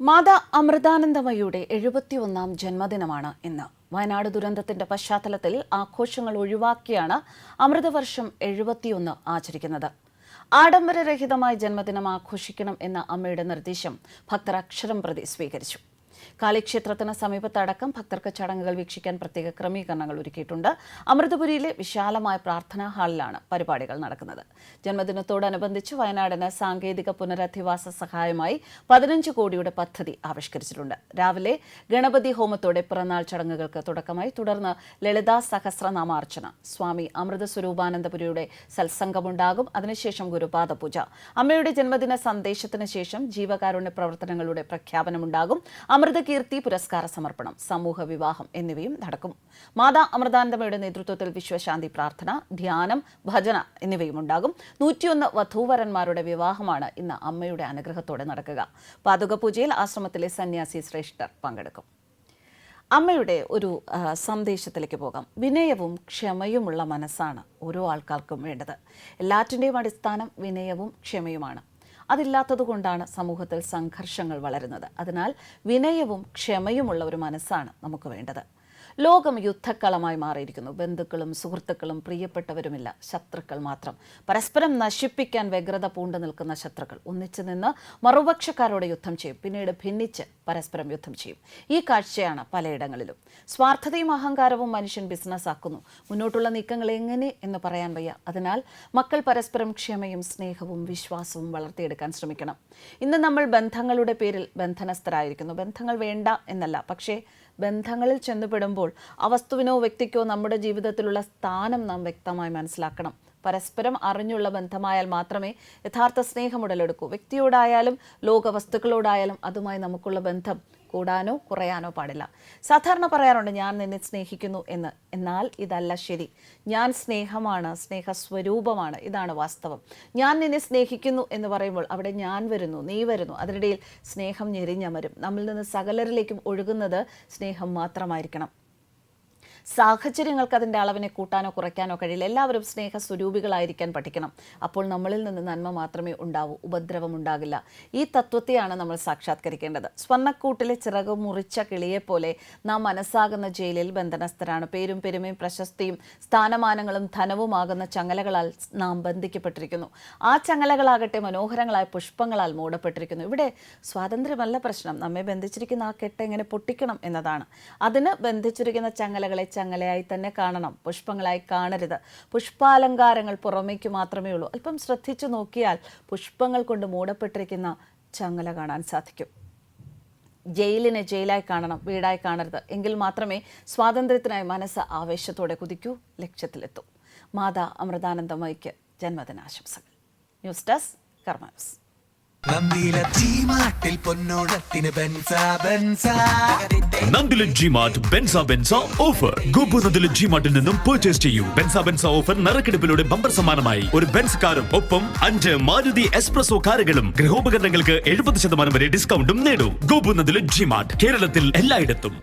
മാതാ അമൃതാനന്ദമയുടെ എഴുപത്തിയൊന്നാം ജന്മദിനമാണ് ഇന്ന്. വയനാട് ദുരന്തത്തിന്റെ പശ്ചാത്തലത്തിൽ ആഘോഷങ്ങൾ ഒഴിവാക്കിയാണ് അമൃതവർഷം എഴുപത്തിയൊന്ന് ആചരിക്കുന്നത്. ആഡംബരരഹിതമായ ജന്മദിനം ആഘോഷിക്കണം എന്ന അമ്മയുടെ നിർദ്ദേശം ഭക്തർ അക്ഷരം പ്രതി സ്വീകരിച്ചു. കാളിക്ഷേത്രത്തിന് സമീപത്തടക്കം ഭക്തർക്ക് ചടങ്ങുകൾ വീക്ഷിക്കാൻ പ്രത്യേക ക്രമീകരണങ്ങൾ ഒരുക്കിയിട്ടുണ്ട്. അമൃതപുരിയിലെ വിശാലമായ പ്രാർത്ഥനാ ഹാളിലാണ് പരിപാടികൾ നടക്കുന്നത്. ജന്മദിനത്തോടനുബന്ധിച്ച് വയനാടിന് സാങ്കേതിക പുനരധിവാസ സഹായമായി പതിനഞ്ച് കോടിയുടെ പദ്ധതി ആവിഷ്കരിച്ചിട്ടുണ്ട്. രാവിലെ ഗണപതി ഹോമത്തോടെ പിറന്നാൾ ചടങ്ങുകൾക്ക് തുടക്കമായി. തുടർന്ന് ലളിതാ സഹസ്രനാമാർച്ചന സ്വാമി അമൃത സ്വരൂപാനന്ദപുരിയുടെ സത്സംഗമുണ്ടാകും. അതിനുശേഷം ഗുരുപാദ പൂജ അമ്മയുടെ ജന്മദിന സന്ദേശത്തിന് ശേഷം ജീവകാരുണ്യ പ്രവർത്തനങ്ങളുടെ പ്രഖ്യാപനമുണ്ടാകും. അമൃതകീർത്തി പുരസ്കാര സമർപ്പണം സമൂഹ വിവാഹം എന്നിവയും നടക്കും. മാതാ അമൃതാനന്ദമയുടെ നേതൃത്വത്തിൽ വിശ്വശാന്തി പ്രാർത്ഥന ധ്യാനം ഭജന എന്നിവയും ഉണ്ടാകും. നൂറ്റിയൊന്ന് വധൂവരന്മാരുടെ വിവാഹമാണ് ഇന്ന് അമ്മയുടെ അനുഗ്രഹത്തോടെ നടക്കുക. പാതുക പൂജയിൽ ആശ്രമത്തിലെ സന്യാസി ശ്രേഷ്ഠർ പങ്കെടുക്കും. അമ്മയുടെ ഒരു സന്ദേശത്തിലേക്ക് പോകാം. വിനയവും ക്ഷമയുമുള്ള മനസ്സാണ് ഓരോ ആൾക്കാർക്കും വേണ്ടത്. എല്ലാറ്റിന്റെയും അടിസ്ഥാനം വിനയവും ക്ഷമയുമാണ്. അതില്ലാത്തതുകൊണ്ടാണ് സമൂഹത്തിൽ സംഘർഷങ്ങൾ വളരുന്നത്. അതിനാൽ വിനയവും ക്ഷമയുമുള്ള ഒരു മനസ്സാണ് നമുക്ക് വേണ്ടത്. ലോകം യുദ്ധക്കളമായി മാറിയിരിക്കുന്നു. ബന്ധുക്കളും സുഹൃത്തുക്കളും പ്രിയപ്പെട്ടവരുമില്ല. ശത്രുക്കൾ മാത്രം. പരസ്പരം നശിപ്പിക്കാൻ വ്യഗ്രത പൂണ്ടു നിൽക്കുന്ന ശത്രുക്കൾ. ഒന്നിച്ചു നിന്ന് മറുപക്ഷക്കാരോട് യുദ്ധം ചെയ്യും. പിന്നീട് ഭിന്നിച്ച് പരസ്പരം യുദ്ധം ചെയ്യും. ഈ കാഴ്ചയാണ് പലയിടങ്ങളിലും. സ്വാർത്ഥതയും അഹങ്കാരവും മനുഷ്യൻ ബിസിനസ് ആക്കുന്നു. മുന്നോട്ടുള്ള നീക്കങ്ങൾ എങ്ങനെ എന്ന് പറയാൻ വയ്യ. അതിനാൽ മക്കൾ പരസ്പരം ക്ഷമയും സ്നേഹവും വിശ്വാസവും വളർത്തിയെടുക്കാൻ ശ്രമിക്കണം. ഇന്ന് നമ്മൾ ബന്ധങ്ങളുടെ പേരിൽ ബന്ധനസ്ഥരായിരിക്കുന്നു. ബന്ധങ്ങൾ വേണ്ട എന്നല്ല. പക്ഷേ ബന്ധങ്ങളിൽ ചെന്നുപെടുമ്പോൾ ആ വസ്തുവിനോ വ്യക്തിക്കോ നമ്മുടെ ജീവിതത്തിലുള്ള സ്ഥാനം നാം വ്യക്തമായി മനസ്സിലാക്കണം. പരസ്പരം അറിഞ്ഞുള്ള ബന്ധമായാൽ മാത്രമേ യഥാർത്ഥ സ്നേഹം ഉടലെടുക്കൂ. വ്യക്തിയോടായാലും ലോക വസ്തുക്കളോടായാലും അതുമായി നമുക്കുള്ള ബന്ധം കൂടാനോ കുറയാനോ പാടില്ല. സാധാരണ പറയാറുണ്ട് ഞാൻ നിന്നെ സ്നേഹിക്കുന്നു എന്ന്. എന്നാൽ ഇതല്ല ശരി. ഞാൻ സ്നേഹമാണ് സ്നേഹസ്വരൂപമാണ്. ഇതാണ് വാസ്തവം. ഞാൻ നിന്നെ സ്നേഹിക്കുന്നു എന്ന് പറയുമ്പോൾ അവിടെ ഞാൻ വരുന്നു നീ വരുന്നു. അതിനിടയിൽ സ്നേഹം ഞെരിഞ്ഞമരും. നമ്മിൽ നിന്ന് സകലരിലേക്കും ഒഴുകുന്നത് സ്നേഹം മാത്രമായിരിക്കണം. സാഹചര്യങ്ങൾക്ക് അതിന്റെ അളവിനെ കൂട്ടാനോ കുറയ്ക്കാനോ കഴിയില്ല. എല്ലാവരും സ്നേഹ സ്വരൂപികളായിരിക്കാൻ പഠിക്കണം. അപ്പോൾ നമ്മളിൽ നിന്ന് നന്മ മാത്രമേ ഉണ്ടാവൂ ഉപദ്രവം ഉണ്ടാകില്ല. ഈ തത്വത്തെയാണ് നമ്മൾ സാക്ഷാത്കരിക്കേണ്ടത്. സ്വർണക്കൂട്ടിലെ ചിറക് മുറിച്ച കിളിയെപ്പോലെ നാം മനസ്സാകുന്ന ജയിലിൽ ബന്ധനസ്ഥരാണ്. പേരും പെരുമയും പ്രശസ്തിയും സ്ഥാനമാനങ്ങളും ധനവുമാകുന്ന ചങ്ങലകളാൽ നാം ബന്ധിക്കപ്പെട്ടിരിക്കുന്നു. ആ ചങ്ങലകളാകട്ടെ മനോഹരങ്ങളായ പുഷ്പങ്ങളാൽ മൂടപ്പെട്ടിരിക്കുന്നു. ഇവിടെ സ്വാതന്ത്ര്യമല്ല പ്രശ്നം. നമ്മെ ബന്ധിച്ചിരിക്കുന്ന ആ കെട്ട് എങ്ങനെ പൊട്ടിക്കണം എന്നതാണ്. അതിന് ബന്ധിച്ചിരിക്കുന്ന ചങ്ങലകളെ ചങ്ങലയായി തന്നെ കാണണം. പുഷ്പങ്ങളായി കാണരുത്. പുഷ്പാലങ്കാരങ്ങൾ പുറമേക്ക് മാത്രമേ ഉള്ളൂ. അല്പം ശ്രദ്ധിച്ചു നോക്കിയാൽ പുഷ്പങ്ങൾ കൊണ്ട് മൂടപ്പെട്ടിരിക്കുന്ന ചങ്ങല കാണാൻ സാധിക്കും. ജയിലിനെ ജയിലായി കാണണം വീടായി കാണരുത്. എങ്കിൽ മാത്രമേ സ്വാതന്ത്ര്യത്തിനായി മനസ്സ് ആവേശത്തോടെ കുതിക്കൂ ലക്ഷ്യത്തിലെത്തൂ. മാതാ അമൃതാനന്ദമയ്ക്ക് ജന്മദിനാശംസകൾ. ന്യൂസ് ഡെസ്ക് കർമ്മ പൊന്നോണത്തിന് ബെൻസ ഓഫർ. നിന്നും പർച്ചേസ് ചെയ്യൂ. ബെൻസ ഓഫർ നറുക്കെടുപ്പിലൂടെ ബമ്പർ സമ്മാനമായി. ഒരു ബെൻസ് കാറും ഒപ്പം അഞ്ച് മാരുതി എക്സ്പ്രസോ കാറുകളും. ഗൃഹോപകരണങ്ങൾക്ക് എഴുപത് ശതമാനം വരെ ഡിസ്കൗണ്ടും നേടൂ. ഗോപുനദിലെ ജിമാർട്ട് കേരളത്തിൽ എല്ലായിടത്തും.